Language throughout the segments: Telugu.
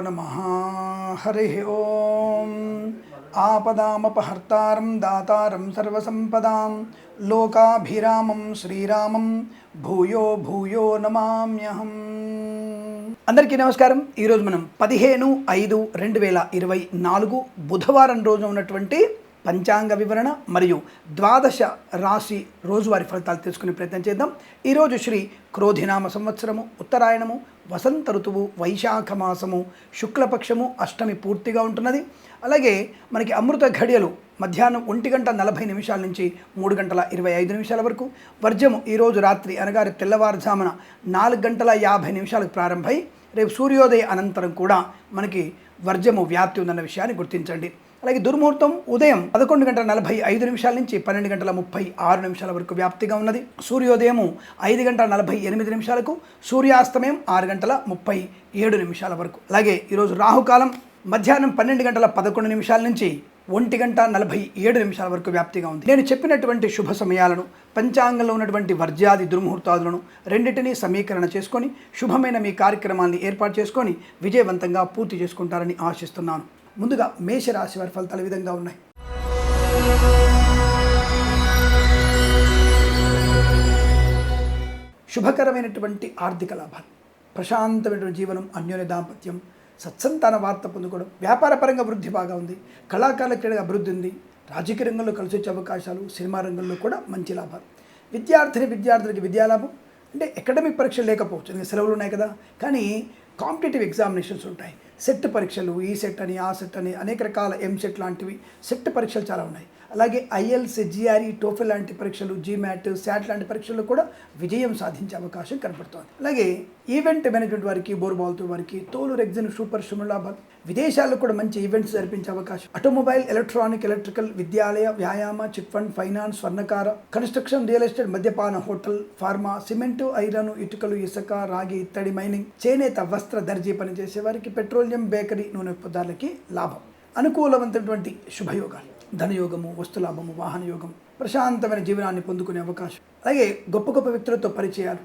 నమ హరి ఓం ఆపదామపహర్తారం దాతారం సర్వసంపదాం లోకాభిరామం శ్రీరామం భూయో భూయో నమామ్యహం అందరికీ నమస్కారం. ఈరోజు మనం పదిహేను ఐదు రెండు వేల ఇరవై నాలుగు బుధవారం రోజు ఉన్నటువంటి పంచాంగ వివరణ మరియు ద్వాదశ రాశి రోజువారి ఫలితాలు తెలుసుకునే ప్రయత్నం చేద్దాం. ఈరోజు శ్రీ క్రోధినామ సంవత్సరము ఉత్తరాయణము వసంత ఋతువు వైశాఖ మాసము శుక్లపక్షము అష్టమి పూర్తిగా ఉంటున్నది. అలాగే మనకి అమృత ఘడియలు మధ్యాహ్నం ఒంటి గంట నలభై నిమిషాల నుంచి మూడు గంటల ఇరవై ఐదు నిమిషాల వరకు వర్జము ఈరోజు రాత్రి అనగా రేపు తెల్లవారుజామున నాలుగు గంటల యాభై నిమిషాలకు ప్రారంభమై రేపు సూర్యోదయ అనంతరం కూడా మనకి వర్జము వ్యాప్తి ఉందన్న విషయాన్ని గుర్తించండి. అలాగే దుర్ముహూర్తం ఉదయం పదకొండు గంటల నలభై ఐదు నిమిషాల నుంచి పన్నెండు గంటల ముప్పై ఆరు నిమిషాల వరకు వ్యాప్తిగా ఉన్నది. సూర్యోదయము ఐదు గంటల నలభై ఎనిమిది నిమిషాలకు సూర్యాస్తమయం ఆరు గంటల ముప్పై ఏడు నిమిషాల వరకు. అలాగే ఈరోజు రాహుకాలం మధ్యాహ్నం పన్నెండు గంటల పదకొండు నిమిషాల నుంచి ఒంటి గంట నలభై ఏడు నిమిషాల వరకు వ్యాప్తిగా ఉంది. నేను చెప్పినటువంటి శుభ సమయాలను పంచాంగంలో ఉన్నటువంటి వర్జ్యాది దుర్ముహూర్తాదులను రెండింటినీ సమీకరణ చేసుకొని శుభమైన మీ కార్యక్రమాన్ని ఏర్పాటు చేసుకొని విజయవంతంగా పూర్తి చేసుకుంటారని ఆశిస్తున్నాను. ముందుగా మేషరాశి వారి ఫలితాలు ఈ విధంగా ఉన్నాయి. శుభకరమైనటువంటి ఆర్థిక లాభాలు ప్రశాంతమైనటువంటి జీవనం అన్యోన్య దాంపత్యం సత్సంతాన వార్త పొందుకోవడం వ్యాపారపరంగా వృద్ధి బాగా ఉంది కళాకారుల క్రీడగా అభివృద్ధి ఉంది రాజకీయ రంగంలో కలిసి వచ్చే అవకాశాలు సినిమా రంగంలో కూడా మంచి లాభాలు. విద్యార్థిని విద్యార్థులకి విద్యాలాభం అంటే అకాడమిక్ పరీక్షలు లేకపోవచ్చు సెలవులు ఉన్నాయి కదా. కానీ కాంపిటేటివ్ ఎగ్జామినేషన్స్ ఉంటాయి. సెట్ పరీక్షలు ఈ సెట్ అని ఆ సెట్ అని అనేక రకాల ఎంసెట్ లాంటివి. సెట్ పరీక్షలు చాలా ఉన్నాయి. అలాగే ఐఎల్స్ జిఆర్ఈ టోఫెల్ లాంటి పరీక్షలు జీమ్యాట్ శాట్ లాంటి పరీక్షల్లో కూడా విజయం సాధించే అవకాశం కనపడుతోంది. అలాగే ఈవెంట్ మేనేజ్మెంట్ వారికి బోర్బాల్తో వారికి తోలు రెగ్జిన్ సూపర్ శుమలాభాలు విదేశాల్లో కూడా మంచి ఈవెంట్స్ జరిపించే అవకాశం. ఆటోమొబైల్ ఎలక్ట్రానిక్ ఎలక్ట్రికల్ విద్యాలయ వ్యాయామ చిట్ ఫండ్ ఫైనాన్స్ స్వర్ణకార కన్స్ట్రక్షన్ రియల్ ఎస్టేట్ మద్యపాన హోటల్ ఫార్మా సిమెంటు ఐరన్ ఇటుకలు ఇసుక రాగి ఇత్తడి మైనింగ్ చేనేత వస్త్ర దర్జీ పనిచేసే వారికి పెట్రోలియం బేకరీ నూనె పదార్థాలకి లాభం. అనుకూలవంతమైనటువంటి శుభయోగాలు. ధనయోగము వస్తులాభము వాహన యోగం ప్రశాంతమైన జీవనాన్ని పొందుకునే అవకాశం. అలాగే గొప్ప గొప్ప వ్యక్తులతో పరిచయాలు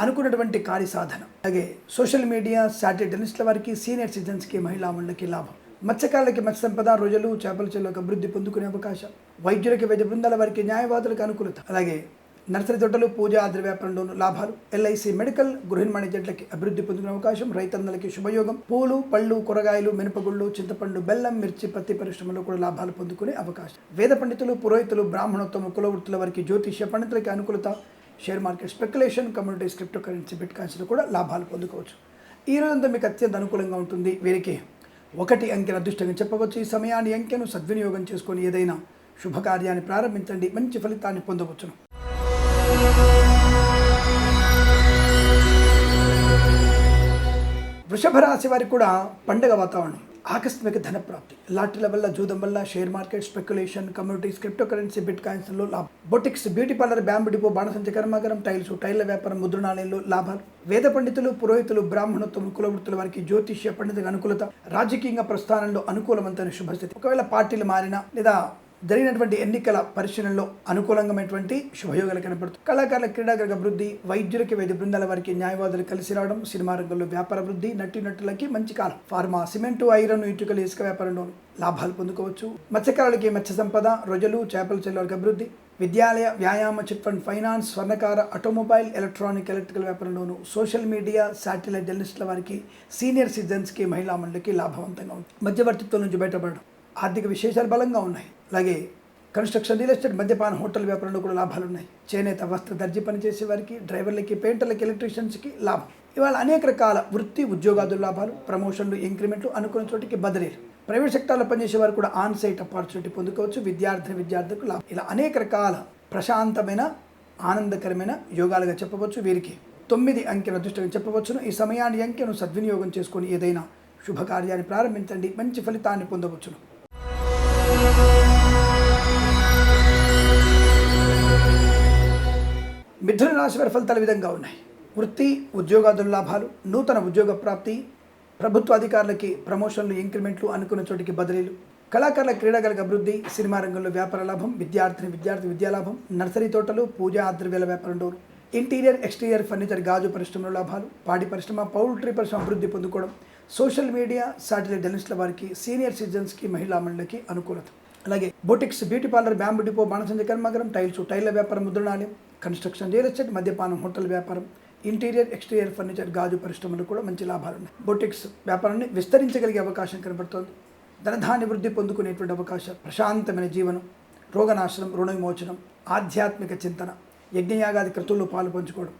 అనుకున్నటువంటి కార్య సాధన అలాగే సోషల్ మీడియా శాటిలైట్ జర్నలిస్టుల వారికి సీనియర్ సిటిజన్స్కి మహిళా మండలికి లాభం. మత్స్యకారులకి మత్స్య సంపద రోజులు చేపల చెల్లకు అభివృద్ధి పొందుకునే అవకాశం. వైద్యులకి వైద్య బృందాల వారికి న్యాయవాదులకు అనుకూలత. అలాగే నర్సరీ తోటలు పూజ ఆద్ర వ్యాపారంలోను లాభాలు ఎల్ఐసి మెడికల్ గృహ జట్లకి అభివృద్ధి పొందిన అవకాశం రైతన్నలకి శుభయోగం పూలు పళ్ళు కూరగాయలు మినపగుళ్ళు చింతపండు బెల్లం మిర్చి పత్తి పరిశ్రమలో కూడా లాభాలు పొందుకునే అవకాశం. వేద పండితులు పురోహితులు బ్రాహ్మణోత్తమ కులవృత్తుల వారికి జ్యోతిష్య పండితులకి అనుకూలత share market speculation communities crypto currency bit కాయిన్స్లో కూడా లాభాలు పొందుకోవచ్చు. ఈ రోజంతా మీకు అత్యంత అనుకూలంగా ఉంటుంది. వీరికి ఒకటి అంకెల అదృష్టంగా చెప్పవచ్చు. ఈ సమయాన్ని అంకెను సద్వినియోగం చేసుకొని ఏదైనా శుభకార్యాన్ని ప్రారంభించండి. మంచి ఫలితాన్ని పొందవచ్చును. వృషభ రాశి వారికి కూడా పండగ వాతావరణం ఆకస్మిక ధన ప్రాప్తి లాటరీల వల్ల జూదం వల్ల share market speculation communities crypto currency bit కాయిన్స్లో లాభం. Boutiques beauty parlour bamboo depot బాణసంచ కర్మాగారం టైల్స్ టైల్ల వ్యాపారం ముద్రణాలయంలో లాభాలు. వేద పండితులు పురోహితులు బ్రాహ్మణత్వం కులవృత్తుల వారికి జ్యోతిష్య పండితులకు అనుకూలత. రాజకీయంగా ప్రస్థానంలో అనుకూలవంతమైన శుభస్థితి. ఒకవేళ పార్టీలు మారినా లేదా జరిగినటువంటి ఎన్నికల పరిశీలనలో అనుకూలంగామైనటువంటి శుభయోగాలు కనపడుతుంది కళాకారుల క్రీడాకారుల అభివృద్ధి వైద్యులకి వైద్య బృందాల వారికి న్యాయవాదులు కలిసి రావడం సినిమా రంగంలో వ్యాపార అభివృద్ధి నటి నటులకి మంచి కాలం. ఫార్మా సిమెంటు ఐరన్ ఇటుకలు ఇసుక వ్యాపారంలో లాభాలు పొందుకోవచ్చు. మత్స్యకారులకి మత్స్య సంపద రొజలు చేపల చెల్లెలకు అభివృద్ధి విద్యాలయ వ్యాయామ చిట్ ఫండ్ ఫైనాన్స్ స్వర్ణకార ఆటోమొబైల్ ఎలక్ట్రానిక్ ఎలక్ట్రికల్ వ్యాపారంలోను సోషల్ మీడియా శాటిలైట్ జర్నలిస్టుల వారికి సీనియర్ సిటిజన్స్కి మహిళా మండలికి లాభవంతంగా ఉంది. మధ్యవర్తిత్వం నుంచి బయటపడడం. ఆర్థిక విశేషాలు బలంగా ఉన్నాయి. అలాగే కన్స్ట్రక్షన్ రియల్ ఎస్టేట్ మద్యపాన హోటల్ వ్యాపారంలో కూడా లాభాలు ఉన్నాయి చేనేత వస్త్ర దర్జీ పనిచేసే వారికి డ్రైవర్లకి పెయింటర్లకి ఎలక్ట్రీషియన్స్కి లాభం. ఇవాళ అనేక రకాల వృత్తి ఉద్యోగాదుల లాభాలు ప్రమోషన్లు ఇంక్రిమెంట్లు అనుకున్న చోటికి బదిలీలు. ప్రైవేట్ సెక్టార్లో పనిచేసే వారు కూడా ఆన్ సైట్ ఆపర్చునిటీ పొందుకోవచ్చు. విద్యార్థి విద్యార్థులకు లాభం. ఇలా అనేక రకాల ప్రశాంతమైన ఆనందకరమైన యోగాలుగా చెప్పవచ్చు వీరికి. తొమ్మిది అంకెల అదృష్టంగా చెప్పవచ్చును. ఈ సమయాన్ని అంకెను సద్వినియోగం చేసుకొని ఏదైనా శుభకార్యాన్ని ప్రారంభించండి. మంచి ఫలితాన్ని పొందవచ్చును. మిథున రాశి వారి ఫలితాలు విధంగా ఉన్నాయి. వృత్తి ఉద్యోగాదుల లాభాలు నూతన ఉద్యోగ ప్రాప్తి ప్రభుత్వ అధికారులకి ప్రమోషన్లు ఇంక్రిమెంట్లు అనుకున్న చోటికి బదిలీలు కళాకారుల క్రీడాకారులకు అభివృద్ధి సినిమా రంగంలో వ్యాపార లాభం విద్యార్థిని విద్యార్థి విద్యాలాభం నర్సరీ తోటలు పూజా ఆద్రవ్యాల వ్యాపారం డోరు ఇంటీరియర్ ఎక్స్టీరియర్ ఫర్నిచర్ గాజు పరిశ్రమలో లాభాలు పాడి పరిశ్రమ పౌల్ట్రీ పరిశ్రమ అభివృద్ధి పొందుకోవడం సోషల్ మీడియా సాటిలైట్ జర్నలిస్టుల వారికి సీనియర్ సిటిజన్స్కి మహిళా మండలికి అనుకూలత. అలాగే boutiques beauty parlour bamboo depot బాణసంజ కర్మాగరం టైల్స్ టైల్ల వ్యాపారం ముద్రణాలయం కన్స్ట్రక్షన్ రియల్ ఎస్టేట్ మద్యపానం హోటల్ వ్యాపారం ఇంటీరియర్ ఎక్స్టీరియర్ ఫర్నిచర్ గాజు పరిశ్రమలు కూడా మంచి లాభాలు ఉన్నాయి. బొటిక్స్ వ్యాపారాన్ని విస్తరించగలిగే అవకాశం కనబడుతోంది. ధనధాన్య వృద్ధి పొందుకునేటువంటి అవకాశం ప్రశాంతమైన జీవనం రోగనాశనం రుణ విమోచనం ఆధ్యాత్మిక చింతన యజ్ఞయాగాది క్రతుల్లో పాలు పంచుకోవడం.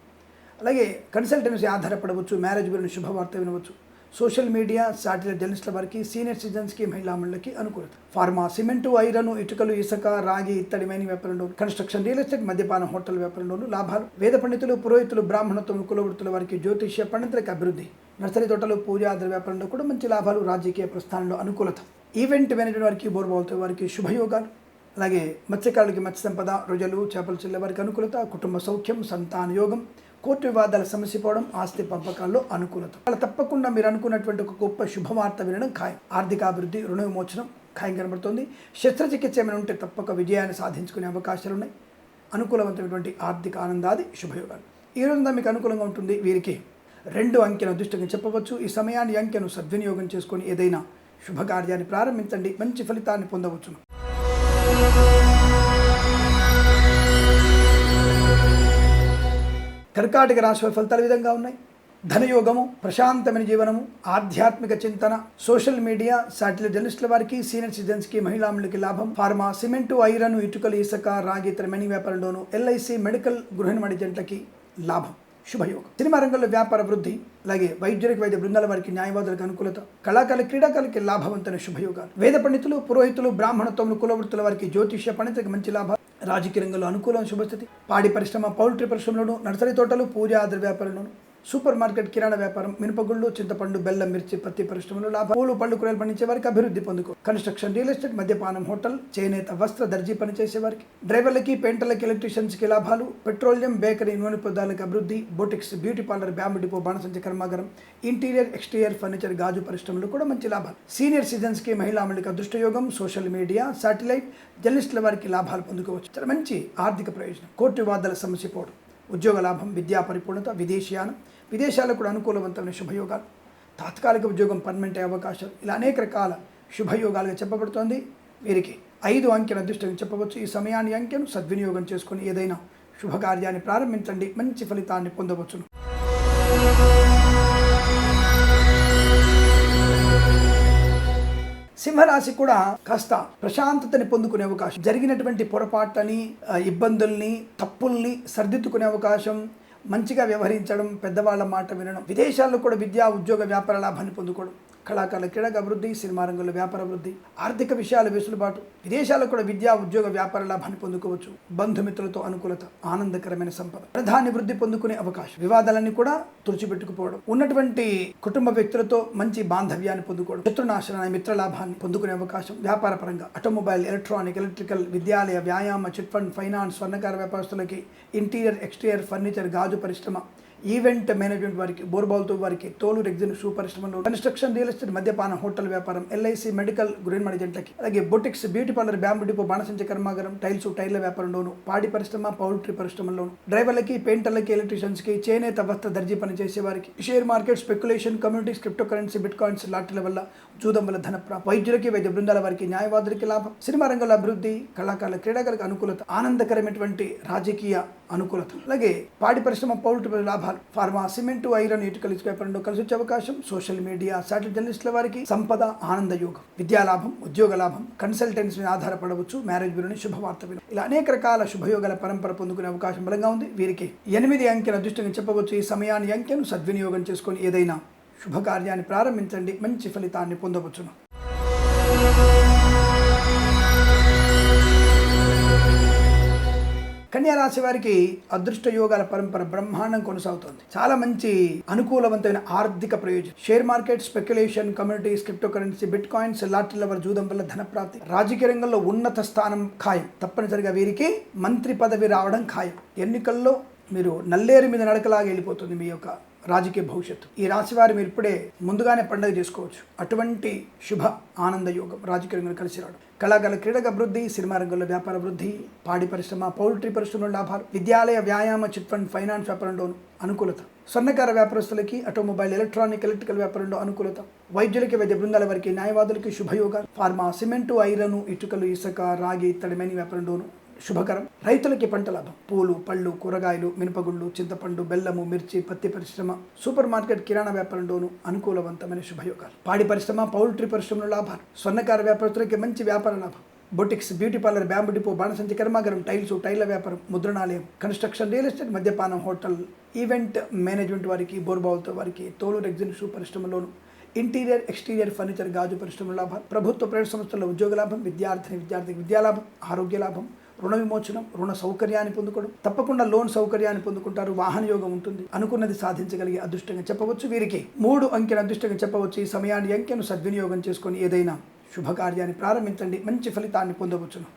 అలాగే కన్సల్టెన్సీ ఆధారపడవచ్చు మ్యారేజ్ గురించి శుభవార్త వినవచ్చు. సోషల్ మీడియా శాటిలైట్ జర్నలిస్టుల వారికి సీనియర్ సిటిజన్స్కి మహిళా అనుకూలత. ఫార్మా సిమెంటు ఐరన్ ఇటుకలు ఇసుక రాగి ఇత్తడి మైన వ్యాపారంలో కన్స్ట్రక్షన్ రియల్ ఎస్టేట్ మద్యపాన హోటల్ వ్యాపారంలోను లాభాలు. వేద పండితులు పురోహితులు బ్రాహ్మణత్వం కులవృత్తుల వారికి జ్యోతిష్య పండితులకు అభివృద్ధి. నర్సరీ తోటలు పూజాద్ర వ్యాపారంలో కూడా మంచి లాభాలు రాజకీయ ప్రస్థానంలో అనుకూలత. ఈవెంట్ మేనేజ్మెంట్ వారికి బోర్బావులతో వారికి శుభయోగాలు. అలాగే మత్స్యకారులకి మత్స్య సంపద రుజలు చేపలు చెల్లె వారికి అనుకూలత కుటుంబ సౌఖ్యం సంతాన యోగం కోర్టు వివాదాల సమస్య పోవడం ఆస్తి పంపకాల్లో అనుకూలత. అలా తప్పకుండా మీరు అనుకున్నటువంటి ఒక గొప్ప శుభవార్త వినడం ఖాయం. ఆర్థికాభివృద్ధి రుణ విమోచనం ఖాయం కనబడుతుంది. శస్త్రచికిత్స ఏమైనా ఉంటే తప్పక విజయాన్ని సాధించుకునే అవకాశాలు ఉన్నాయి. అనుకూలవంతమైనటువంటి ఆర్థిక ఆనందాది శుభయోగాలు. ఈ రోజున మీకు అనుకూలంగా ఉంటుంది వీరికి రెండు అంకెను అదృష్టంగా చెప్పవచ్చు. ఈ సమయాన్ని అంకెను సద్వినియోగం చేసుకొని ఏదైనా శుభకార్యాన్ని ప్రారంభించండి. మంచి ఫలితాన్ని పొందవచ్చును. కర్కాటక రాశి ఫలితాలు విధంగా ఉన్నాయి. ధనయోగము ప్రశాంతమైన జీవనము ఆధ్యాత్మిక చింతన సోషల్ మీడియా శాటిలైట్ జర్నలిస్టుల వారికి సీనియర్ సిటిజన్స్కి మహిళాములకి లాభం. ఫార్మా సిమెంటు ఐరన్ ఇటుకలు ఇసుక రాగి ఇతర మెనీ వ్యాపారంలోను ఎల్ఐసి మెడికల్ గృహ మణిజెంట్లకి జంటలకి లాభం. శుభయోగం. సినిమా రంగంలో వ్యాపార వృద్ధి అలాగే వైద్యులకు వైద్య బృందాల వారికి న్యాయవాదులకు అనుకూలత కళాకారులు క్రీడాకారులకి లాభవంతమైన శుభయోగాలు. వేద పండితులు పురోహితులు బ్రాహ్మణత్వములు కులవృత్తుల వారికి జ్యోతిష్య పండితులకు మంచి లాభాలు. రాజకీయ రంగంలో అనుకూలం శుభస్థితి. పాడి పరిశ్రమ పౌల్ట్రీ పరిశ్రమలోను నర్సరీ తోటలు పూజా ఆధార వ్యాపారంలోను. సూపర్ మార్కెట్ కిరాణా వ్యాపారం మినపగుళ్ళు చింతపండు బెల్లం మిర్చి పత్తి పరిశ్రమలు లాభం. పూలు పళ్ళు కూరలు పండించే వారికి అభివృద్ధి పొందుకో. కన్స్ట్రక్షన్ రియల్ ఎస్టేట్ మద్యపానం హోటల్ చేనేత వస్త్ర దర్జీ పనిచేసే వారికి. డ్రైవర్లకి పెయింటర్లకి ఎలక్ట్రీషియన్స్కి లాభాలు. పెట్రోలియం బేకరీ నూనె పదార్థాలకు అభివృద్ధి. Boutiques beauty parlour bamboo depot బాణసంచ కర్మాగారం. ఇంటీరియర్ ఎక్స్టీరియర్ ఫర్నిచర్ గాజు పరిశ్రమలు కూడా మంచి లాభాలు. సీనియర్ సిటిజన్స్కి మహిళా అమలిక అదృష్టయోగం. సోషల్ మీడియా శాటిలైట్ జర్నలిస్టుల వారికి లాభాలు పొందుకోవచ్చు. చాలా మంచి ఆర్థిక ప్రయోజనం. కోర్టు వివాదాల సమస్య పోవడం. ఉద్యోగ లాభం విద్యా పరిపూర్ణత విదేశీయానం విదేశాలకు కూడా అనుకూలవంతమైన శుభయోగాలు. తాత్కాలిక ఉద్యోగం పర్మనెంట్ అయ్యే అవకాశాలు. ఇలా అనేక రకాల శుభయోగాలుగా చెప్పబడుతోంది. వీరికి ఐదు అంకెల అదృష్టం చెప్పవచ్చు. ఈ సమయాన్ని అంకెను సద్వినియోగం చేసుకొని ఏదైనా శుభకార్యాన్ని ప్రారంభించండి. మంచి ఫలితాన్ని పొందవచ్చును. సింహరాశి కూడా కాస్త ప్రశాంతతని పొందుకునే అవకాశం. జరిగినటువంటి పొరపాట్లని ఇబ్బందుల్ని తప్పుల్ని సర్దిద్దుకునే అవకాశం మంచిగా వ్యవహరించడం పెద్దవాళ్ళ మాట వినడం విదేశాల్లో కూడా విద్యా ఉద్యోగ వ్యాపార లాభాన్ని పొందుకోవడం. కళాకారుల క్రీడక అభివృద్ధి సినిమా రంగంలో వ్యాపార అభివృద్ధి ఆర్థిక విషయాల వెసులుబాటు విదేశాల్లో కూడా విద్యా ఉద్యోగ వ్యాపార లాభాన్ని పొందుకోవచ్చు. బంధుమిత్రులతో అనుకూలత ఆనందకరమైన సంపద ప్రధాని వృద్ధి పొందుకునే అవకాశం వివాదాలన్నీ కూడా తుడిచిపెట్టుకుపోవడం ఉన్నటువంటి కుటుంబ వ్యక్తులతో మంచి బాంధవ్యాన్ని పొందుకోవడం శత్రునాశనాన్ని మిత్ర లాభాన్ని పొందుకునే అవకాశం వ్యాపార పరంగా ఆటోమొబైల్ ఎలక్ట్రానిక్ ఎలక్ట్రికల్ విద్యాలయ వ్యాయామ చిట్ ఫండ్ ఫైనాన్స్ స్వర్ణకార వ్యాపారస్తులకి ఇంటీరియర్ ఎక్స్టీరియర్ ఫర్నిచర్ గాజు పరిశ్రమ ఈవెంట్ మేనేజ్మెంట్ వారికి బోర్బాల్తో వారికి తోలు రెగ్జిన్ షూ పరిశ్రమలు కన్స్ట్రక్షన్ రియల్ ఎస్టేట్ మద్యపాన హోటల్ వ్యాపారం ఎల్ఐసి మెడికల్ గ్రీన్ జంటలకి అలాగే boutiques beauty parlour bamboo depot బాణసంచ కర్మాగారం టైల్స్ టైర్ల వ్యాపారంలోను పాడి పరిశ్రమ పౌల్ట్రీ పరిశ్రమలోను డ్రైవర్లకి పెయింటర్లకి ఎలక్ట్రీషియన్స్కి చేనేత వస్త్ర దర్జీ పనిచేసే వారికి share market speculation communities crypto currency bit coins లాటరీల వల్ల జూదం వల్ల ధన వైద్యులకి వైద్య బృందాల వారికి న్యాయవాదులకి లాభం. సినిమా రంగంలో అభివృద్ధి కళాకారుల క్రీడాకారులకు అనుకూలత ఆనందకరమైనటువంటి రాజకీయ అనుకూలత. అలాగే పాడి పరిశ్రమ పౌల్ట్రీ లాభాలు. ఫార్మా సిమెంట్ ఐరన్ ఇటుకలు ఇసుక వ్యాపారంలో కలిసి వచ్చే అవకాశం. సోషల్ మీడియా సాటిలైట్ జర్నలిస్టుల వారికి సంపద ఆనంద యోగం. విద్యా లాభం ఉద్యోగ లాభం కన్సల్టెన్సీ మీద ఆధారపడవచ్చు. మ్యారేజ్ బ్యూరోని శుభవార్త ఇలా అనేక రకాల శుభయోగాల పరంపర పొందుకునే అవకాశం బలంగా ఉంది. వీరికి ఎనిమిది అంకెల అదృష్టంగా చెప్పవచ్చు. ఈ సమయాన్ని అంకెను సద్వినియోగం చేసుకొని ఏదైనా శుభకార్యాన్ని ప్రారంభించండి. మంచి ఫలితాన్ని పొందవచ్చును. కన్యా రాశి వారికి అదృష్ట యోగాల పరంపర బ్రహ్మాండం కొనసాగుతుంది. చాలా మంచి అనుకూలవంతమైన ఆర్థిక ప్రయోజనం. Share market speculation communities crypto currency bit coins లాటరీల వారి జూదం వల్ల ధన ప్రాప్తి. రాజకీయ రంగంలో ఉన్నత స్థానం ఖాయం. తప్పనిసరిగా వీరికి మంత్రి పదవి రావడం ఖాయం. ఎన్నికల్లో మీరు నల్లేరు మీద నడకలాగా వెళ్ళిపోతుంది మీ యొక్క రాజకీయ భవిష్యత్తు. ఈ రాశి వారు మీరు ఇప్పుడే ముందుగానే పండుగ చేసుకోవచ్చు. అటువంటి శుభ ఆనంద యోగం రాజకీయ రంగంలో కలిసి రావడం. కళాకారుల క్రీడక అభివృద్ధి సినిమా రంగంలో వ్యాపార వృద్ధి పాడి పరిశ్రమ పౌల్ట్రీ పరిశ్రమలో లాభాలు విద్యాలయ వ్యాయామ చిట్ ఫండ్ ఫైనాన్స్ వ్యాపారంలోను అనుకూలత. స్వర్ణకార వ్యాపారస్తులకి ఆటోమొబైల్ ఎలక్ట్రానిక్ ఎలక్ట్రికల్ వ్యాపారంలో అనుకూలత. వైద్యులకి వైద్య బృందాల వారికి న్యాయవాదులకి శుభయోగాలు. ఫార్మా సిమెంటు ఐరను ఇటుకలు ఇసుక రాగి ఇత్తడిమైన వ్యాపారంలోను శుభకరం. రైతులకి పంట లాభం. పూలు పళ్ళు కూరగాయలు మినపగుళ్ళు చింతపండు బెల్లము మిర్చి పత్తి పరిశ్రమ సూపర్ మార్కెట్ కిరాణా వ్యాపారంలోను అనుకూలవంతమైన శుభయోగాలు. పాడి పరిశ్రమ పౌల్ట్రీ పరిశ్రమలో లాభాలు. స్వర్ణకార వ్యాపారస్తులకి మంచి వ్యాపార లాభం. Boutiques beauty parlour bamboo depot బాణసంచి కర్మాగారం టైల్స్ టైల్ల వ్యాపారం ముద్రణాలయం కన్స్ట్రక్షన్ రియల్ ఎస్టేట్ మద్యపానం హోటల్ ఈవెంట్ మేనేజ్మెంట్ వారికి బోర్బావులతో వారికి తోలు రెగ్జిన్ షూ పరిశ్రమలోను ఇంటీరియర్ ఎక్స్టీరియర్ ఫర్నిచర్ గాజు పరిశ్రమ లాభం ప్రభుత్వ ప్రైవేట్ సంస్థల ఉద్యోగ లాభం విద్యార్థిని విద్యార్థికి విద్యాలాభం ఆరోగ్య లాభం రుణ విమోచనం రుణ సౌకర్యాన్ని పొందుకోవడం. తప్పకుండా లోన్ సౌకర్యాన్ని పొందుకుంటారు వాహన యోగం ఉంటుంది. అనుకున్నది సాధించగలిగే అదృష్టంగా చెప్పవచ్చు. వీరికి మూడు అంకెను అదృష్టంగా చెప్పవచ్చు. ఈ సమయాన్ని అంకెను సద్వినియోగం చేసుకొని ఏదైనా శుభకార్యాన్ని ప్రారంభించండి. మంచి ఫలితాన్ని పొందవచ్చును.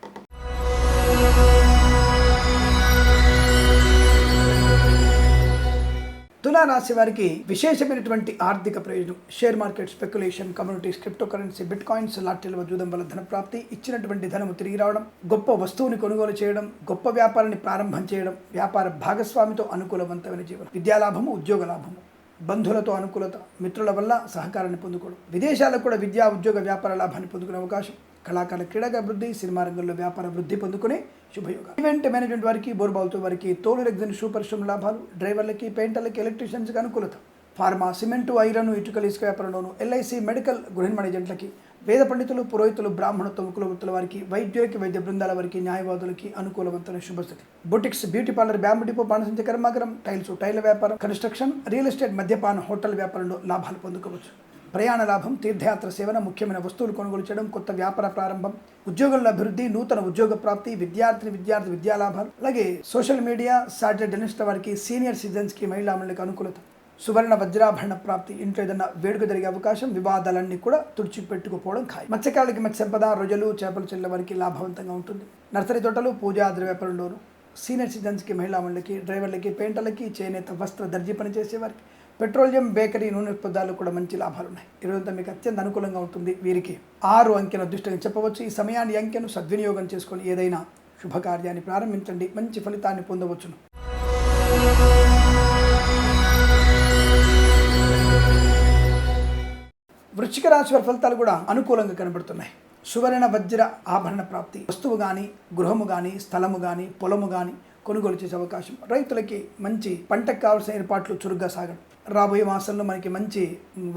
తులారాశి వారికి విశేషమైనటువంటి ఆర్థిక ప్రయోజనం. Share market speculation communities crypto currency bit coins లాటరీల జూదం వల్ల ధన ప్రాప్తి ఇచ్చినటువంటి ధనము తిరిగి రావడం గొప్ప వస్తువుని కొనుగోలు చేయడం గొప్ప వ్యాపారాన్ని ప్రారంభం చేయడం వ్యాపార భాగస్వామితో అనుకూలవంతమైన జీవనం. విద్యాలాభము ఉద్యోగ లాభము. బంధువులతో అనుకూలత మిత్రుల వల్ల సహకారాన్ని పొందుకోవడం. విదేశాలకు కూడా విద్యా ఉద్యోగ వ్యాపార లాభాన్ని పొందుకునే అవకాశం. కళాకారుల క్రీడాభివృద్ధి సినిమా రంగంలో వ్యాపార వృద్ధి పొందుకునే శుభయోగం. ఈవెంట్ మేనేజ్మెంట్ వారికి బోర్బాల్తో వారికి తోలు రెగ్జిన్ షూ పరిశ్రమ లాభాలు డ్రైవర్లకి పెయింటర్లకి ఎలక్ట్రీషియన్స్కి అనుకూలత. ఫార్మా సిమెంటు ఐరన్ ఇటుకల ఇసుక వ్యాపారంలోను ఎల్ఐసి మెడికల్ గృహిణి ఏజెంట్లకి వేద పండితులు పురోహితులు బ్రాహ్మణత్వ కులవృత్తుల వారికి వైద్యులకి వైద్య బృందాల వారికి న్యాయవాదులకి అనుకూలవంతమైన శుభస్థితి. Boutiques beauty parlour bamboo depot పానసంచ కర్మాగరం టైల్స్ టైల్ వ్యాపారం కన్స్ట్రక్షన్ రియల్ ఎస్టేట్ మద్యపాన హోటల్ వ్యాపారంలో లాభాలు పొందుకోవచ్చు. ప్రయాణ లాభం తీర్థయాత్ర సేవన ముఖ్యమైన వస్తువులు కొనుగోలు చేయడం కొత్త వ్యాపార ప్రారంభం ఉద్యోగుల అభివృద్ధి నూతన ఉద్యోగ ప్రాప్తి విద్యార్థి విద్యార్థి విద్యా లాభాలు అలాగే సోషల్ మీడియా సాటిలైట్ డెనిస్ట్ వారికి సీనియర్ సిటిజన్స్కి మహిళా మండలికి అనుకూలత సువర్ణ వజ్రాభరణ ప్రాప్తి ఇంట్లో ఏదైనా వేడుక జరిగే అవకాశం వివాదాలన్నీ కూడా తుడిచిపెట్టుకుపోవడం ఖాయం. మత్స్యకారులకి మత్స్యపద రొజలు చేపలు చెల్లె వారికి లాభవంతంగా ఉంటుంది. నర్సరీ తోటలు పూజా ద్రవ్యాపారంలోను సీనియర్ సిటిజన్స్కి మహిళా మండలికి డ్రైవర్లకి పెయింటర్లకి చేనేత వస్త్ర దర్జీ పనిచేసే వారికి పెట్రోలియం బేకరీ నూనె ఉత్పత్తులు కూడా మంచి లాభాలు ఉన్నాయి ఈరోజంతా మీకు అత్యంత అనుకూలంగా ఉంటుంది. వీరికి ఆరు అంకెను అదృష్టంగా చెప్పవచ్చు. ఈ సమయాన్ని అంకెను సద్వినియోగం చేసుకొని ఏదైనా శుభకార్యాన్ని ప్రారంభించండి. మంచి ఫలితాన్ని పొందవచ్చును. వృశ్చిక రాశి వారి ఫలితాలు కూడా అనుకూలంగా కనబడుతున్నాయి. సువర్ణ వజ్ర ఆభరణ ప్రాప్తి వస్తువు కానీ గృహము కానీ స్థలము కానీ పొలము కానీ కొనుగోలు చేసే అవకాశం. రైతులకి మంచి పంటకు కావాల్సిన ఏర్పాట్లు చురుగ్గా సాగడం. రాబోయే మాసంలో మనకి మంచి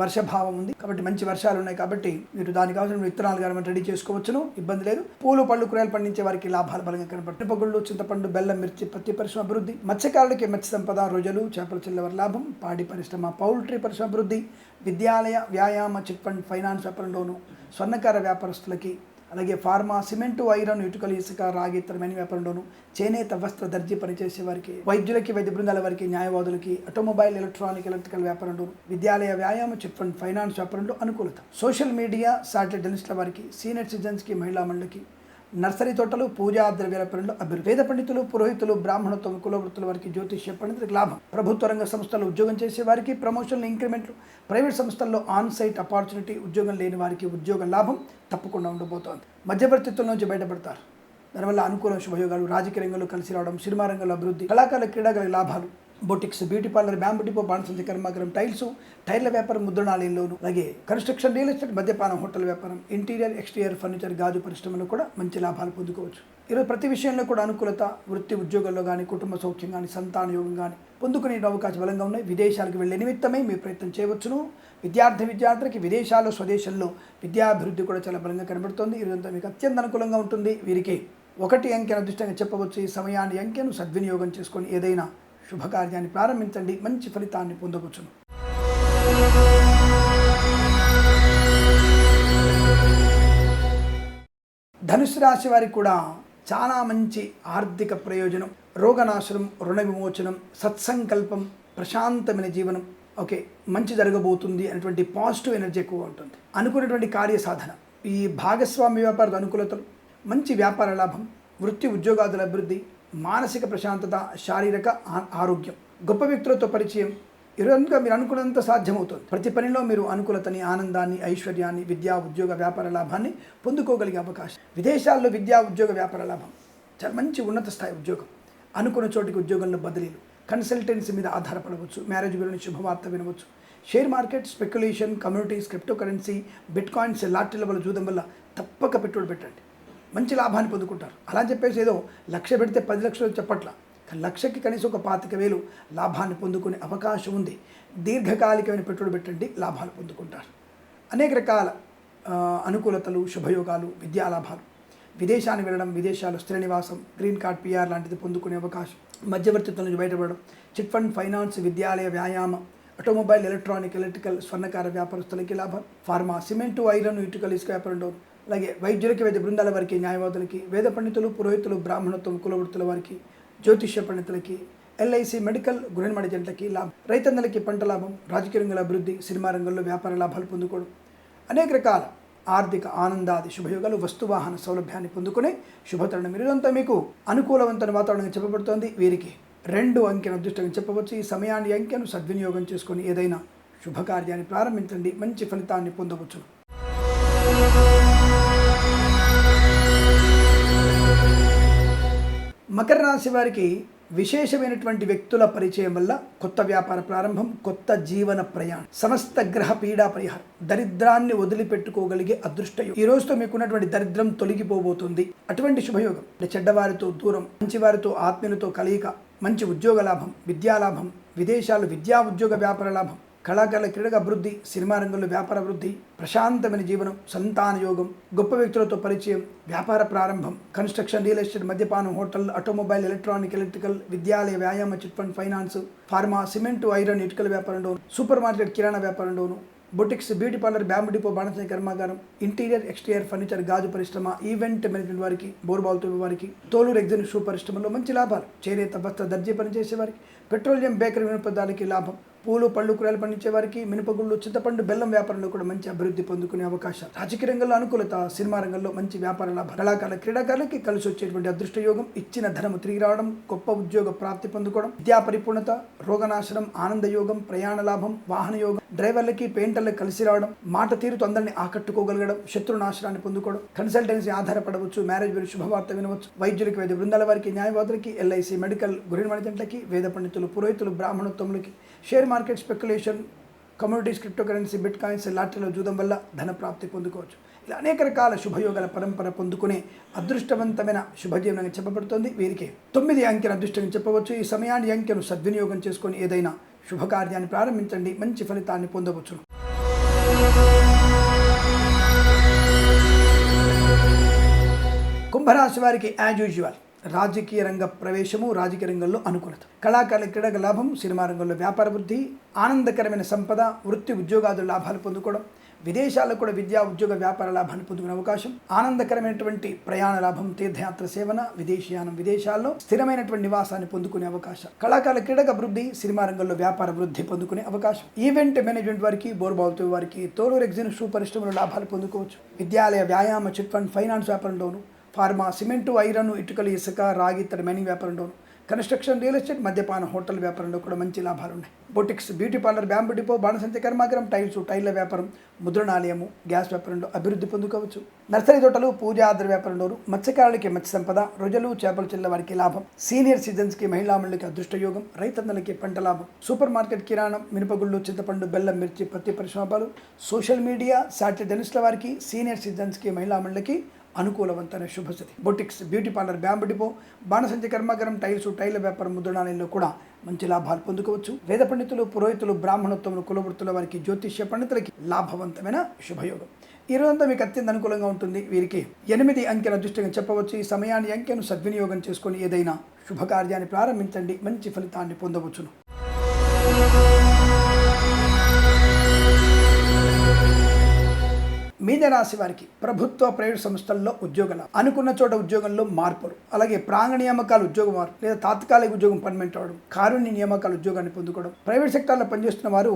వర్షభావం ఉంది. కాబట్టి మంచి వర్షాలు ఉన్నాయి కాబట్టి మీరు దానికి కావాల్సిన విత్తనాలు కానీ మనం రెడీ చేసుకోవచ్చును. ఇబ్బంది లేదు. పూలు పళ్ళు కూరగాయలు పండించే వారికి లాభాలు బలంగా కనబడుతుంది పగుళ్ళు చింతపండు బెల్లం మిర్చి పత్తి పరిశ్రమ అభివృద్ధి. మత్స్యకారులకి మత్స్య సంపద రోజులు చేపల చిల్లవర లాభం పాడి పరిశ్రమ పౌల్ట్రీ పరిశ్రమ అభివృద్ధి విద్యాలయ వ్యాయామ చిట్ ఫండ్ ఫైనాన్స్ వ్యాపారంలోను స్వర్ణకార వ్యాపారస్తులకి అలాగే ఫార్మా సిమెంటు ఐరన్ ఇటుకలు ఇసుక రాగి ఇతరమైన వ్యాపారంలోను చేనేత వస్త్ర దర్జీ పనిచేసే వారికి వైద్యులకి వైద్య బృందాల వారికి న్యాయవాదులకి ఆటోమొబైల్ ఎలక్ట్రానిక్ ఎలక్ట్రికల్ వ్యాపారంలోను విద్యాలయ వ్యాయామ చిట్ ఫండ్ ఫైనాన్స్ వ్యాపారంలో అనుకూలత. సోషల్ మీడియా శాటిలైట్ జర్నలిస్టుల వారికి సీనియర్ సిటిజన్స్కి మహిళా మండలికి నర్సరీ తోటలు పూజా ద్రవ్యాల పనులు అభివృద్ధి వేద పండితులు పురోహితులు బ్రాహ్మణత్వం కులవృత్తుల వారికి జ్యోతిష్య పండితులకు లాభం. ప్రభుత్వ రంగ సంస్థల్లో ఉద్యోగం చేసే వారికి ప్రమోషన్లు ఇంక్రిమెంట్లు. ప్రైవేట్ సంస్థల్లో ఆన్ సైట్ అపార్చునిటీ ఉద్యోగం లేని వారికి ఉద్యోగ లాభం తప్పకుండా ఉండబోతోంది. మధ్యవర్తిత్వం నుంచి బయటపడతారు. దానివల్ల అనుకూల శుభయోగాలు రాజకీయ రంగంలో కలిసి రావడం సినిమా రంగంలో అభివృద్ధి కళాకారుల క్రీడాగల లాభాలు boutiques beauty parlour bamboo depot బాణసంచి కర్మాగారం టైల్స్ టైర్ల వ్యాపారం ముద్రణాలయంలోను అలాగే కన్స్ట్రక్షన్ రియల్ ఎస్టేట్ మద్యపానం హోటల్ వ్యాపారం ఇంటీరియర్ ఎక్స్టీరియర్ ఫర్నిచర్ గాజు పరిశ్రమలో కూడా మంచి లాభాలు పొందుకోవచ్చు. ఈరోజు ప్రతి విషయంలో కూడా అనుకూలత వృత్తి ఉద్యోగాల్లో కానీ కుటుంబ సౌఖ్యం కానీ సంతాన యోగం కానీ పొందుకునే అవకాశం బలంగా ఉన్నాయి. విదేశాలకు వెళ్ళే నిమిత్తమే మీ ప్రయత్నం చేయవచ్చును. విద్యార్థి విద్యార్థులకి విదేశాల్లో స్వదేశంలో విద్యాభివృద్ధి కూడా చాలా బలంగా కనబడుతోంది. ఈరోజంతా మీకు అత్యంత అనుకూలంగా ఉంటుంది. వీరికి ఒకటి అంకెను అదృష్టంగా చెప్పవచ్చు. ఈ సమయాన్ని అంకెను సద్వినియోగం చేసుకొని ఏదైనా శుభకార్యాన్ని ప్రారంభించండి. మంచి ఫలితాన్ని పొందవచ్చును. ధనుసు రాశి వారికి కూడా చాలా మంచి ఆర్థిక ప్రయోజనం రోగనాశనం రుణ విమోచనం సత్సంకల్పం ప్రశాంతమైన జీవనం. ఓకే మంచి జరగబోతుంది అనేటువంటి పాజిటివ్ ఎనర్జీ ఎక్కువ ఉంటుంది. అనుకున్నటువంటి కార్య సాధన. ఈ భాగస్వామ్య వ్యాపార అనుకూలతలు మంచి వ్యాపార లాభం వృత్తి ఉద్యోగాదుల అభివృద్ధి మానసిక ప్రశాంతత శారీరక ఆరోగ్యం. గొప్ప వ్యక్తులతో పరిచయం. ఇరవై మీరు అనుకున్నంత సాధ్యమవుతుంది. ప్రతి పనిలో మీరు అనుకూలతని ఆనందాన్ని ఐశ్వర్యాన్ని విద్యా ఉద్యోగ వ్యాపార లాభాన్ని పొందుకోగలిగే అవకాశం. విదేశాల్లో విద్యా ఉద్యోగ వ్యాపార లాభం. చాలా మంచి ఉన్నత స్థాయి ఉద్యోగం. అనుకున్న చోటికి ఉద్యోగంలో బదిలీలు. కన్సల్టెన్సీ మీద ఆధారపడవచ్చు. మ్యారేజ్ గురించి శుభవార్త వినవచ్చు. Share market speculation communities crypto currency bit coins లాటరీల వల్ల చూడడం వల్ల తప్పక పెట్టుబడి పెట్టండి. మంచి లాభాన్ని పొందుకుంటారు. అలా అని చెప్పేసి ఏదో లక్ష పెడితే పది లక్షలు చెప్పట్లా. లక్షకి కనీసం ఒక పాతిక వేలు లాభాన్ని పొందుకునే అవకాశం ఉంది. దీర్ఘకాలికమైన పెట్టుబడి పెట్టండి లాభాలు పొందుకుంటారు. అనేక రకాల అనుకూలతలు శుభయోగాలు విద్యా లాభాలు. విదేశానికి వెళ్ళడం విదేశాలు స్థిర నివాసం గ్రీన్ కార్డ్ పిఆర్ లాంటిది పొందుకునే అవకాశం మధ్యవర్తిత్వం నుంచి బయటపడడం చిట్ ఫండ్ ఫైనాన్స్ విద్యాలయ వ్యాయామ ఆటోమొబైల్ ఎలక్ట్రానిక్ ఎలక్ట్రికల్ స్వర్ణకార వ్యాపారస్తులకి లాభం ఫార్మా సిమెంటు ఐరన్ ఇటుకలు ఇసుక వ్యాపారం అలాగే వైద్యులకి వైద్య బృందాల వారికి న్యాయవాదులకి వేద పండితులు పురోహితులు బ్రాహ్మణత్వం కులవృత్తుల వారికి జ్యోతిష్య పండితులకి ఎల్ఐసి మెడికల్ గృహనిర్మాణ జంటలకి లాభం. రైతన్నలకి పంట లాభం రాజకీయ రంగంలో అభివృద్ధి సినిమా రంగంలో వ్యాపార లాభాలు పొందుకోవడం. అనేక రకాల ఆర్థిక ఆనందాది శుభయోగాలు వస్తువాహన సౌలభ్యాన్ని పొందుకునే శుభతరుణం. ఇదంతా మీకు అనుకూలవంతమైన వాతావరణంగా చెప్పబడుతోంది. వీరికి రెండు అంకెను అదృష్టంగా చెప్పవచ్చు. ఈ సమయాన్ని అంకెను సద్వినియోగం చేసుకొని ఏదైనా శుభకార్యాన్ని ప్రారంభించండి. మంచి ఫలితాన్ని పొందవచ్చు మకర రాశి వారికి విశేషమైనటువంటి వ్యక్తుల పరిచయం వల్ల కొత్త వ్యాపార ప్రారంభం కొత్త జీవన ప్రయాణం సమస్త గ్రహ పీడా పరిహారం దరిద్రాన్ని వదిలిపెట్టుకోగలిగే అదృష్టయోగం ఈ రోజుతో మీకున్నటువంటి దరిద్రం తొలగిపోబోతుంది. అటువంటి శుభయోగం. అంటే చెడ్డవారితో దూరం మంచివారితో ఆత్మీయులతో కలయిక మంచి ఉద్యోగ లాభం విద్యా లాభం విదేశాలు విద్యా ఉద్యోగ వ్యాపార లాభం కళాకారుల క్రీడగా అభివృద్ధి సినిమా రంగంలో వ్యాపార అభివృద్ధి ప్రశాంతమైన జీవనం సంతాన యోగం గొప్ప వ్యక్తులతో పరిచయం వ్యాపార ప్రారంభం కన్స్ట్రక్షన్ రియల్ ఎస్టేట్ మద్యపానం హోటల్ ఆటోమొబైల్ ఎలక్ట్రానిక్ ఎలక్ట్రికల్ విద్యాలయ వ్యాయామ chit fund finance pharma cement iron ఇటుకల వ్యాపారంలోను సూపర్ మార్కెట్ కిరాణా వ్యాపారంలోను boutiques beauty parlour bamboo depot బాణసంచ కర్మాగారం ఇంటీరియర్ ఎక్స్టీరియర్ ఫర్నిచర్ గాజు పరిశ్రమ ఈవెంట్ మేనేజ్మెంట్ వారికి బోర్బాల్తో వారికి తోలు ఎగ్జిన్ షూ పరిశ్రమలో మంచి లాభాలు చేనేత వస్త్ర దర్జీ పనిచేసే వారికి పెట్రోలియం బేకరీ వినపదాలకి లాభం పూలు పళ్ళు కూరలు పండించే వారికి మినపగుళ్ళు చింతపండు బెల్లం వ్యాపారంలో కూడా మంచి అభివృద్ధి పొందుకునే అవకాశం. రాజకీయ రంగంలో అనుకూలత సినిమా రంగంలో మంచి వ్యాపార లాభం. కళాకారుల క్రీడాకారులకి కలిసి వచ్చేటువంటి అదృష్ట యోగం ఇచ్చిన ధనము తిరిగి రావడం గొప్ప ఉద్యోగ ప్రాప్తి పొందుకోవడం విద్యా పరిపూర్ణత రోగనాశనం ఆనంద యోగం ప్రయాణ లాభం వాహన యోగం డ్రైవర్లకి పెయింటర్లకు కలిసి రావడం మాట తీరుతో అందరినీ ఆకట్టుకోగలగడం శత్రు నాశనాన్ని పొందుకోవడం కన్సల్టెన్సీ ఆధారపడవచ్చు మ్యారేజ్ గురించి శుభవార్త వినవచ్చు వైద్యులకి వైద్య బృందాల వారికి న్యాయవాదులకి ఎల్ఐసి మెడికల్ గృహ జంటలకి వేద పండితులు పురోహితులు బ్రాహ్మణోత్తములకి share market speculation communities crypto currency bit coins లాటరీలో జూదం వల్ల ధన ప్రాప్తి పొందుకోవచ్చు. ఇలా అనేక రకాల శుభయోగాల పరంపర పొందుకునే అదృష్టవంతమైన శుభజీవనంగా చెప్పబడుతోంది. వీరికి తొమ్మిది అంకెను అదృష్టంగా చెప్పవచ్చు. ఈ సమయాన్ని అంకెను సద్వినియోగం చేసుకొని ఏదైనా శుభకార్యాన్ని ప్రారంభించండి. మంచి ఫలితాన్ని పొందవచ్చు కుంభరాశి వారికి యాజ్ యూజువల్ రాజకీయ రంగ ప్రవేశము రాజకీయ రంగంలో అనుకూలత. కళాకారుల క్రీడక లాభం సినిమా రంగంలో వ్యాపార వృద్ధి ఆనందకరమైన సంపద వృత్తి ఉద్యోగాదుల లాభాలు పొందుకోవడం విదేశాల్లో కూడా విద్యా ఉద్యోగ వ్యాపార లాభాన్ని పొందుకునే అవకాశం ఆనందకరమైనటువంటి ప్రయాణ లాభం తీర్థయాత్ర సేవన విదేశీయానం విదేశాల్లో స్థిరమైనటువంటి నివాసాన్ని పొందుకునే అవకాశం కళాకారుల క్రీడక అభివృద్ధి సినిమా రంగంలో వ్యాపార వృద్ధి పొందుకునే అవకాశం ఈవెంట్ మేనేజ్మెంట్ వారికి బోర్బాల్తో వారికి తోలూరు ఎగ్జిన్ షూ పరిశ్రమలో లాభాలు పొందుకోవచ్చు విద్యాలయ వ్యాయామ చిట్ ఫండ్ ఫైనాన్స్ వ్యాపారంలోనూ ఫార్మా సిమెంటు ఐరన్ ఇటుకలు ఇసుక రాగి ఇతర మైనింగ్ వ్యాపారంలోను కన్స్ట్రక్షన్ రియల్ ఎస్టేట్ మద్యపాన హోటల్ వ్యాపారంలో కూడా మంచి లాభాలు ఉన్నాయి. Boutiques beauty parlour bamboo depot బాణసంచ కర్మాగారం టైల్స్ టైల్ల వ్యాపారం ముద్రణాలయము గ్యాస్ వ్యాపారంలో అభివృద్ధి పొందుకోవచ్చు. నర్సరీ తోటలు పూజాద్ర వ్యాపారంలోను మత్స్యకారులకి మత్స్య సంపద రొజలు చేపలు చెల్ల వారికి లాభం. సీనియర్ సిటిజన్స్కి మహిళామణులకి అదృష్టయోగం రైతన్నలకి పంట లాభం. సూపర్ మార్కెట్ కిరాణం మినపగుళ్ళు చింతపండు బెల్లం మిర్చి పత్తి పరిశ్రమలు సోషల్ మీడియా శాటిలైట్ జర్నలిస్టుల వారికి సీనియర్ సిటిజన్స్కి మహిళామణులకి అనుకూలవంతమైన శుభస్థితి. Boutiques beauty parlour bamboo depot బాణసంచ కర్మాగారం టైల్స్ టైల వ్యాపారం ముద్రణాలయంలో కూడా మంచి లాభాలు పొందుకోవచ్చు. వేద పండితులు పురోహితులు బ్రాహ్మణోత్తములు కులవృత్తుల వారికి జ్యోతిష్య పండితులకి లాభవంతమైన శుభయోగం. ఈ రోజంతా మీకు అత్యంత అనుకూలంగా ఉంటుంది. వీరికి ఎనిమిది అంకెల అదృష్టంగా చెప్పవచ్చు. ఈ సమయాన్ని అంకెను సద్వినియోగం చేసుకొని ఏదైనా శుభకార్యాన్ని ప్రారంభించండి. మంచి ఫలితాన్ని పొందవచ్చును. మీనరాశి వారికి ప్రభుత్వ ప్రైవేట్ సంస్థల్లో ఉద్యోగాలు అనుకున్న చోట ఉద్యోగంలో మార్పులు. అలాగే ప్రాంగ నియామకాలు ఉద్యోగం మార్పు లేదా తాత్కాలిక ఉద్యోగం పర్మనెంట్ అవడం కారుణ్య నియామకాలు ఉద్యోగాన్ని పొందుకోవడం. ప్రైవేట్ సెక్టార్లో పనిచేస్తున్న వారు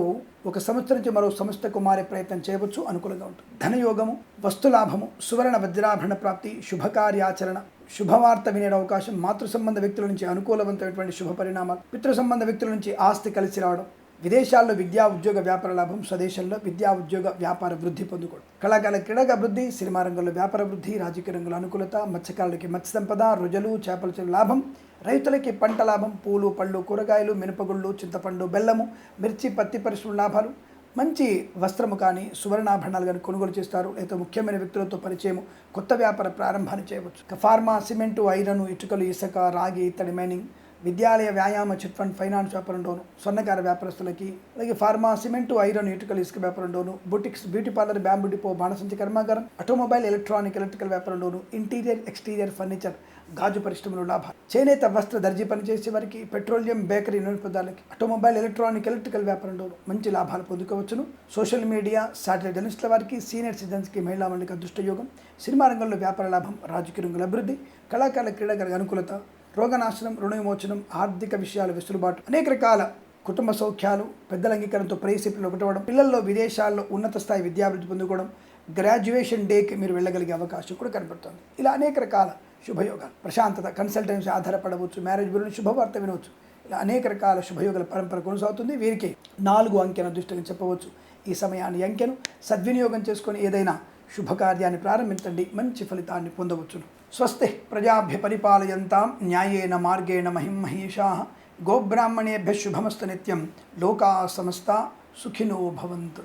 ఒక సంస్థ నుంచి మరో సంస్థకు మారే ప్రయత్నం చేయవచ్చు అనుకూలంగా ఉంటుంది. ధనయోగము వస్తులాభము సువర్ణ వజ్రాభరణ ప్రాప్తి శుభకార్యాచరణ శుభవార్త వినే అవకాశం మాతృ సంబంధ వ్యక్తుల నుంచి అనుకూలవంతమైనటువంటి శుభ పరిణామాలు పితృ సంబంధ వ్యక్తుల నుంచి ఆస్తి కలిసి రావడం విదేశాల్లో విద్యా ఉద్యోగ వ్యాపార లాభం స్వదేశంలో విద్యా ఉద్యోగ వ్యాపార వృద్ధి పొందుకోవడం కళాకాల క్రీడగా అభివృద్ధి సినిమా రంగంలో వ్యాపార వృద్ధి రాజకీయ రంగంలో అనుకూలత మత్స్యకారులకి మత్స్య సంపద రుజలు చేపల చెరువు లాభం రైతులకి పంట లాభం పూలు పళ్ళు కూరగాయలు మినపగుళ్ళు చింతపండు బెల్లము మిర్చి పత్తి పరిశ్రమ లాభాలు. మంచి వస్త్రము కానీ సువర్ణాభరణాలు కానీ కొనుగోలు చేస్తారు. లేదా ముఖ్యమైన వ్యక్తులతో పరిచయం కొత్త వ్యాపార ప్రారంభాన్ని చేయవచ్చు. ఫార్మా సిమెంటు ఐరన్ ఇటుకలు ఇసుక రాగి ఇత్తడి మైనింగ్. విద్యాలయ వ్యాయామ చిట్ ఫండ్ ఫైనాన్స్ వ్యాపారంలోను స్వర్ణకార వ్యాపారస్తులకి అలాగే ఫార్మా సిమెంటు ఐరన్ ఇటుకల ఇసుక వ్యాపారంలోను boutiques beauty parlour bamboo depot బాణసంచి కర్మాగారం ఆటోమొబైల్ ఎలక్ట్రానిక్ ఎలక్ట్రికల్ వ్యాపారంలోను ఇంటీరియర్ ఎక్స్టీరియర్ ఫర్నిచర్ గాజు పరిశ్రమలు లాభాలు. చేనేత వస్త్ర దర్జీ పనిచేసే వారికి పెట్రోలియం బేకరీ నూనె పదార్థాలకి ఆటోమొబైల్ ఎలక్ట్రానిక్ ఎలక్ట్రికల్ వ్యాపారంలోను మంచి లాభాలు పొందుకోవచ్చును. సోషల్ మీడియా శాటిలైట్ జర్నలిస్టుల వారికి సీనియర్ సిటిజన్స్కి మహిళా మండలికి అదృష్టయోగం. సినిమా రంగంలో వ్యాపార లాభం రాజకీయ రంగుల అభివృద్ధి కళాకారుల క్రీడాకారుల అనుకూలత రోగనాశనం రుణ విమోచనం ఆర్థిక విషయాల వెసులుబాటు అనేక రకాల కుటుంబ సౌఖ్యాలు పెద్దల అంగీకారంతో ప్రేసిపులు ఒకటవడం పిల్లల్లో విదేశాల్లో ఉన్నత స్థాయి విద్యాభివృద్ధి పొందుకోవడం గ్రాడ్యుయేషన్ డేకి మీరు వెళ్ళగలిగే అవకాశం కూడా కనబడుతుంది ఇలా అనేక రకాల శుభయోగాలు ప్రశాంతత కన్సల్టెన్సీ ఆధారపడవచ్చు మ్యారేజ్ గురించి శుభవార్త వినవచ్చు ఇలా అనేక రకాల శుభయోగాల పరంపర కొనసాగుతుంది. వీరికి నాలుగు అంకెను అదృష్టంగా చెప్పవచ్చు. ఈ సమయాన్ని అంకెను సద్వినియోగం చేసుకొని ఏదైనా శుభకార్యాన్ని ప్రారంభించండి మంచి ఫలితాన్ని పొందవచ్చును. स्वस्ति प्रजाभ्य पिपालयता न्यायन मगेण महिम महिषाः गोब्राह्मणेभ्य शुभमस्त नित्यं लोकाः समस्ता सुखिनो भवन्तु।